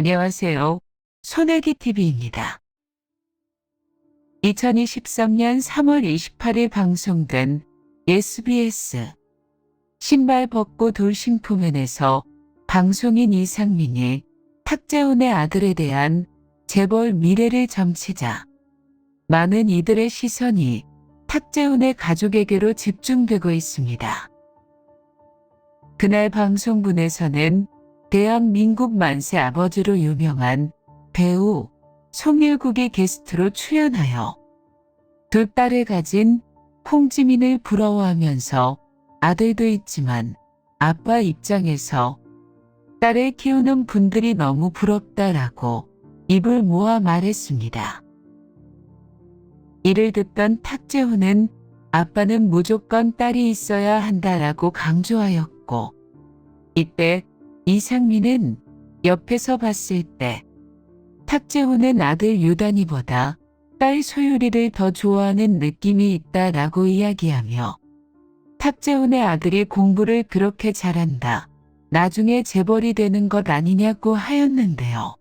안녕하세요. 손아기 TV입니다. 2023년 3월 28일 방송된 SBS 신발 벗고 돌싱포면에서 방송인 이상민이 탁재훈의 아들에 대한 재벌 미래를 점치자 많은 이들의 시선이 탁재훈의 가족에게로 집중되고 있습니다. 그날 방송분에서는 대한민국 만세 아버지로 유명한 배우 송일국이 게스트로 출연하여 두 딸을 가진 홍지민을 부러워하면서 아들도 있지만 아빠 입장에서 딸을 키우는 분들이 너무 부럽다라고 입을 모아 말했습니다. 이를 듣던 탁재훈은 아빠는 무조건 딸이 있어야 한다라고 강조하였고 이때 이상민은 옆에서 봤을 때 탁재훈은 아들 유단이보다 딸 소유리를 더 좋아하는 느낌이 있다라고 이야기하며 탁재훈의 아들이 공부를 그렇게 잘한다. 나중에 재벌이 되는 것 아니냐고 하였는데요.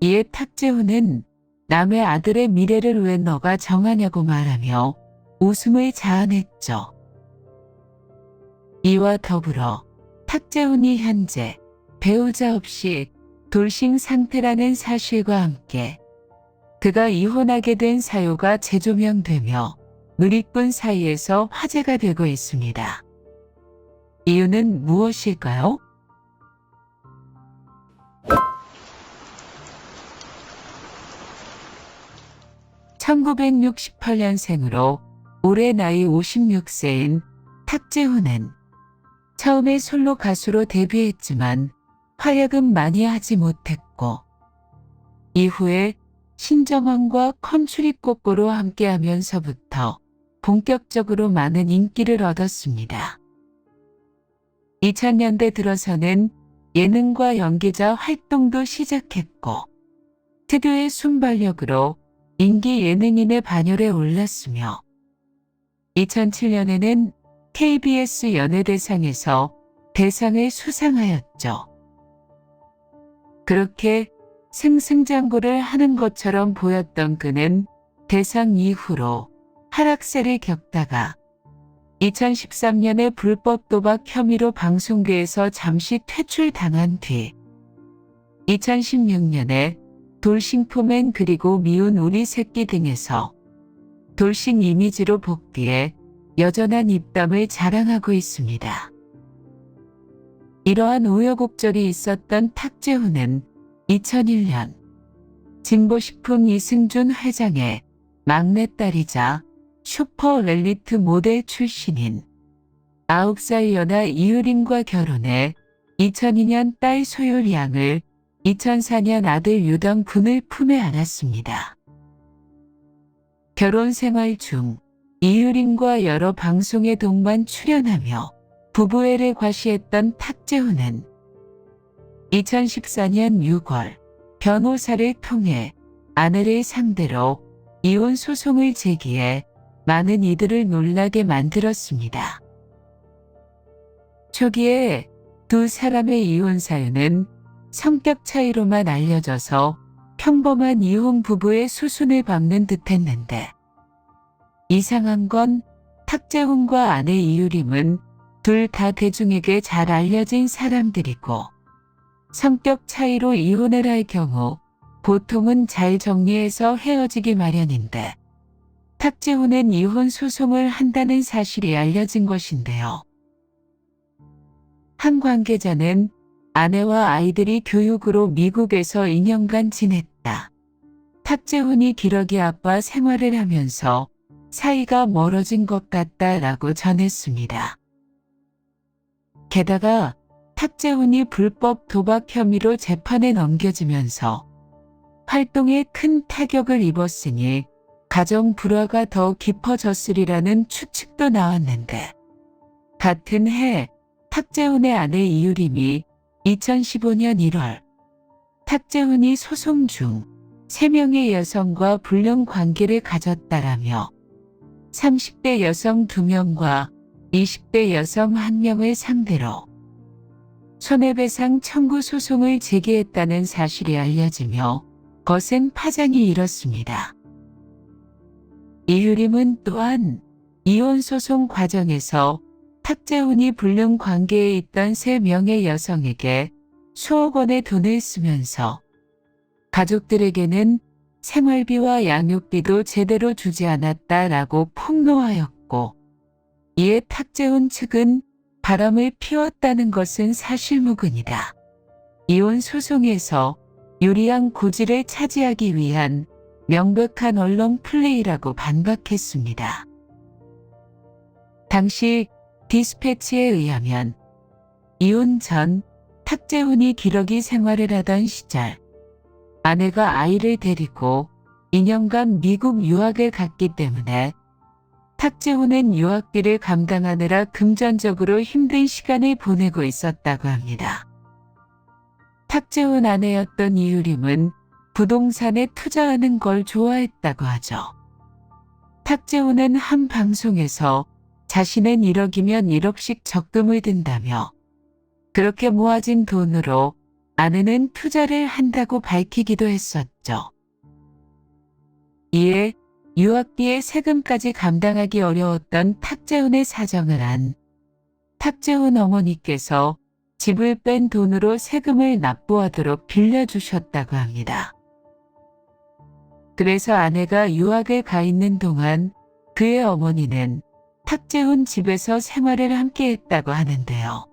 이에 탁재훈은 남의 아들의 미래를 왜 너가 정하냐고 말하며 웃음을 자아냈죠. 이와 더불어 탁재훈이 현재 배우자 없이 돌싱 상태라는 사실과 함께 그가 이혼하게 된 사유가 재조명되며 누리꾼 사이에서 화제가 되고 있습니다. 이유는 무엇일까요? (1968년생으로) 올해 나이 56세인 탁재훈은 처음에 솔로 가수로 데뷔했지만 활약은 많이 하지 못했고 이후에 신정원과 컨츄리 꼬꼬로 함께하면서부터 본격적으로 많은 인기를 얻었습니다. 2000년대 들어서는 예능과 연기자 활동도 시작했고 특유의 순발력으로 인기 예능인의 반열에 올랐으며 2007년에는 KBS 연예대상에서 대상을 수상하였죠. 그렇게 승승장구를 하는 것처럼 보였던 그는 대상 이후로 하락세를 겪다가 2013년에 불법 도박 혐의로 방송계에서 잠시 퇴출당한 뒤 2016년에 돌싱포맨 그리고 미운 우리 새끼 등에서 돌싱 이미지로 복귀해 여전한 입담을 자랑하고 있습니다. 이러한 우여곡절이 있었던 탁재훈은 2001년 진보식품 이승준 회장의 막내딸이자 슈퍼 렐리트 모델 출신인 9살 연하 이유림과 결혼해 2002년 딸 소율 양을 2004년 아들 유던 군을 품에 안았습니다. 결혼 생활 중 이유림과 여러 방송에 동반 출연하며 부부애를 과시했던 탁재훈은 2014년 6월 변호사를 통해 아내를 상대로 이혼 소송을 제기해 많은 이들을 놀라게 만들었습니다. 초기에 두 사람의 이혼 사유는 성격 차이로만 알려져서 평범한 이혼 부부의 수순을 밟는 듯했는데 이상한 건 탁재훈과 아내 이유림은 둘 다 대중에게 잘 알려진 사람들이고 성격 차이로 이혼을 할 경우 보통은 잘 정리해서 헤어지기 마련인데 탁재훈은 이혼 소송을 한다는 사실이 알려진 것인데요. 한 관계자는 아내와 아이들이 교육으로 미국에서 2년간 지냈다. 탁재훈이 기러기 아빠 생활을 하면서 사이가 멀어진 것 같다라고 전했습니다. 게다가 탁재훈이 불법 도박 혐의로 재판에 넘겨지면서 활동에 큰 타격을 입었으니 가정 불화가 더 깊어졌으리라는 추측도 나왔는데 같은 해 탁재훈의 아내 이유림이 2015년 1월 탁재훈이 소송 중 3명의 여성과 불륜 관계를 가졌다라며 30대 여성 2명과 20대 여성 1명을 상대로 손해배상 청구 소송을 제기했다는 사실이 알려지며 거센 파장이 일었습니다. 이유림은 또한 이혼 소송 과정에서 탁재훈이 불륜 관계에 있던 세 명의 여성에게 수억 원의 돈을 쓰면서 가족들에게는 생활비와 양육비도 제대로 주지 않았다라고 폭로하였고 이에 탁재훈 측은 바람을 피웠다는 것은 사실무근이다. 이혼 소송에서 유리한 고지를 차지하기 위한 명백한 언론 플레이라고 반박했습니다. 당시 디스패치에 의하면 이혼 전 탁재훈이 기러기 생활을 하던 시절 아내가 아이를 데리고 2년간 미국 유학을 갔기 때문에 탁재훈은 유학비를 감당하느라 금전적으로 힘든 시간을 보내고 있었다고 합니다. 탁재훈 아내였던 이유림은 부동산에 투자하는 걸 좋아했다고 하죠. 탁재훈은 한 방송에서 자신은 1억이면 1억씩 적금을 든다며 그렇게 모아진 돈으로 아내는 투자를 한다고 밝히기도 했었죠. 이에 유학비의 세금까지 감당하기 어려웠던 탁재훈의 사정을 안 탁재훈 어머니께서 집을 뺀 돈으로 세금을 납부하도록 빌려주셨다고 합니다. 그래서 아내가 유학에 가 있는 동안 그의 어머니는 탁재훈 집에서 생활을 함께 했다고 하는데요.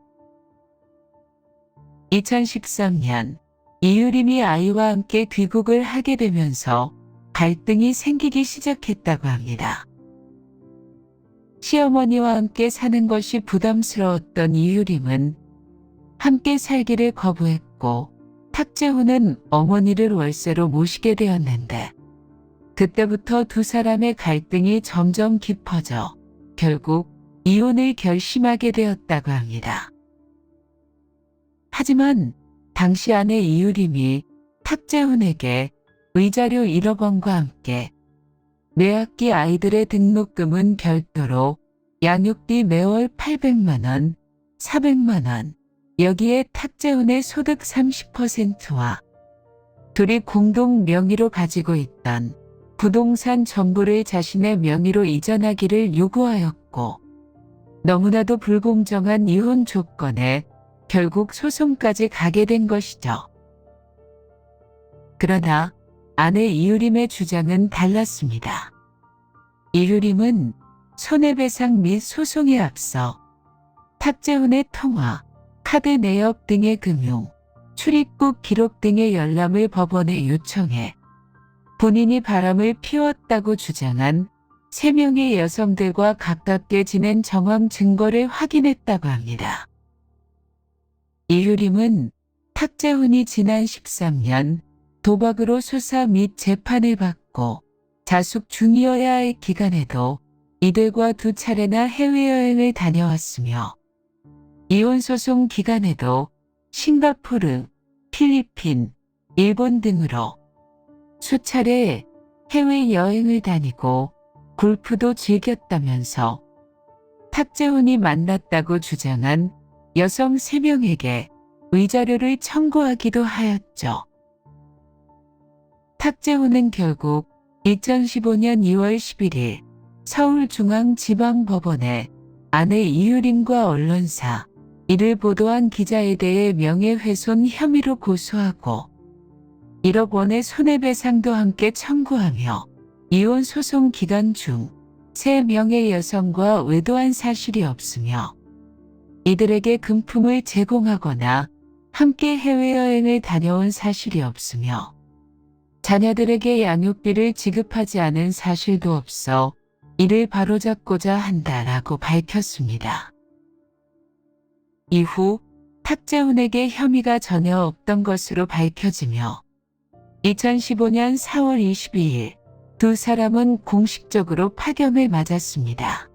2013년 이유림이 아이와 함께 귀국을 하게 되면서 갈등이 생기기 시작했다고 합니다. 시어머니와 함께 사는 것이 부담스러웠던 이유림은 함께 살기를 거부했고 탁재훈은 어머니를 월세로 모시게 되었는데 그때부터 두 사람의 갈등이 점점 깊어져 결국 이혼을 결심하게 되었다고 합니다. 하지만 당시 아내 이유림이 탁재훈에게 의자료 1억 원과 함께 매학기 아이들의 등록금은 별도로 양육비 매월 800만 원, 400만 원, 여기에 탁재훈의 소득 30%와 둘이 공동 명의로 가지고 있던 부동산 전부를 자신의 명의로 이전하기를 요구하였고 너무나도 불공정한 이혼 조건에 결국 소송까지 가게 된 것이죠. 그러나 아내 이유림의 주장은 달랐습니다. 이유림은 손해배상 및 소송에 앞서 탁재훈의 통화, 카드 내역 등의 금융, 출입국 기록 등의 열람을 법원에 요청해 본인이 바람을 피웠다고 주장한 3명의 여성들과 가깝게 지낸 정황 증거를 확인했다고 합니다. 이유림은 탁재훈이 지난 13년 도박으로 수사 및 재판을 받고 자숙 중이어야 할 기간에도 이들과 두 차례나 해외여행을 다녀왔으며 이혼소송 기간에도 싱가포르, 필리핀, 일본 등으로 수차례 해외여행을 다니고 골프도 즐겼다면서 탁재훈이 만났다고 주장한 여성 3명에게 위자료를 청구하기도 하였죠. 탁재훈은 결국 2015년 2월 11일 서울중앙지방법원에 아내 이유림과 언론사, 이를 보도한 기자에 대해 명예훼손 혐의로 고소하고 1억 원의 손해배상도 함께 청구하며 이혼 소송 기간 중 3명의 여성과 외도한 사실이 없으며 이들에게 금품을 제공하거나 함께 해외여행을 다녀온 사실이 없으며 자녀들에게 양육비를 지급하지 않은 사실도 없어 이를 바로잡고자 한다라고 밝혔습니다. 이후 탁재훈에게 혐의가 전혀 없던 것으로 밝혀지며 2015년 4월 22일 두 사람은 공식적으로 파견을 맞았습니다.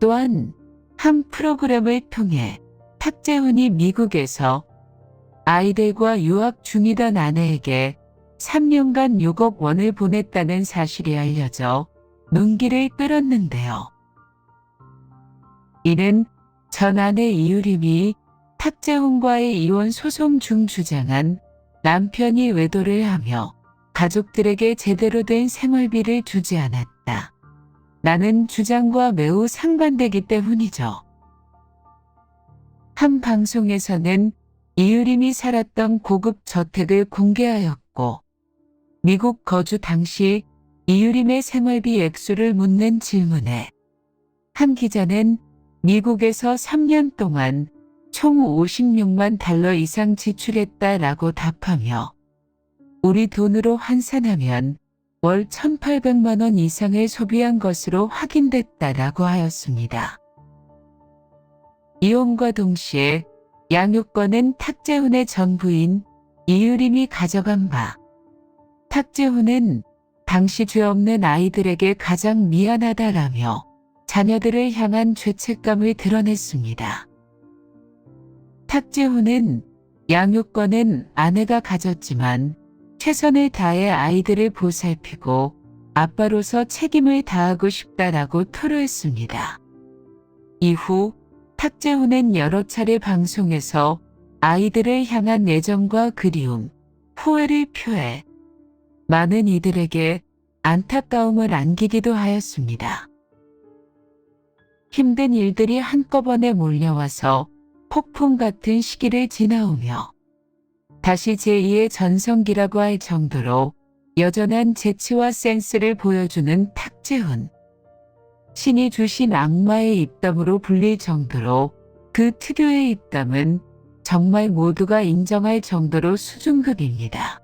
또한 한 프로그램을 통해 탁재훈이 미국에서 아이들과 유학 중이던 아내에게 3년간 6억 원을 보냈다는 사실이 알려져 눈길을 끌었는데요. 이는 전 아내 이유림이 탁재훈과의 이혼 소송 중 주장한 남편이 외도를 하며 가족들에게 제대로 된 생활비를 주지 않았다. 나는 주장과 매우 상반되기 때문이죠. 한 방송에서는 이유림이 살았던 고급 저택을 공개하였고 미국 거주 당시 이유림의 생활비 액수를 묻는 질문에 한 기자는 미국에서 3년 동안 총 56만 달러 이상 지출했다라고 답하며 우리 돈으로 환산하면 월 1,800만 원 이상을 소비한 것으로 확인됐다라고 하였습니다. 이혼과 동시에 양육권은 탁재훈의 전 부인 이유림이 가져간 바 탁재훈은 당시 죄 없는 아이들에게 가장 미안하다라며 자녀들을 향한 죄책감을 드러냈습니다. 탁재훈은 양육권은 아내가 가졌지만 최선을 다해 아이들을 보살피고 아빠로서 책임을 다하고 싶다라고 토로했습니다. 이후 탁재훈은 여러 차례 방송에서 아이들을 향한 애정과 그리움, 후회를 표해 많은 이들에게 안타까움을 안기기도 하였습니다. 힘든 일들이 한꺼번에 몰려와서 폭풍 같은 시기를 지나오며 다시 제2의 전성기라고 할 정도로 여전한 재치와 센스를 보여주는 탁재훈. 신이 주신 악마의 입담으로 불릴 정도로 그 특유의 입담은 정말 모두가 인정할 정도로 수준급입니다.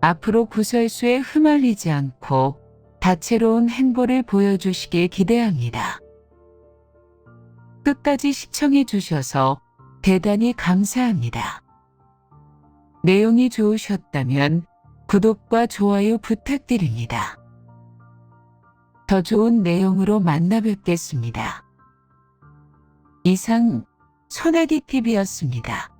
앞으로 구설수에 휘말리지 않고 다채로운 행보를 보여주시길 기대합니다. 끝까지 시청해 주셔서 대단히 감사합니다. 내용이 좋으셨다면 구독과 좋아요 부탁드립니다. 더 좋은 내용으로 만나 뵙겠습니다. 이상 소나기 TV였습니다.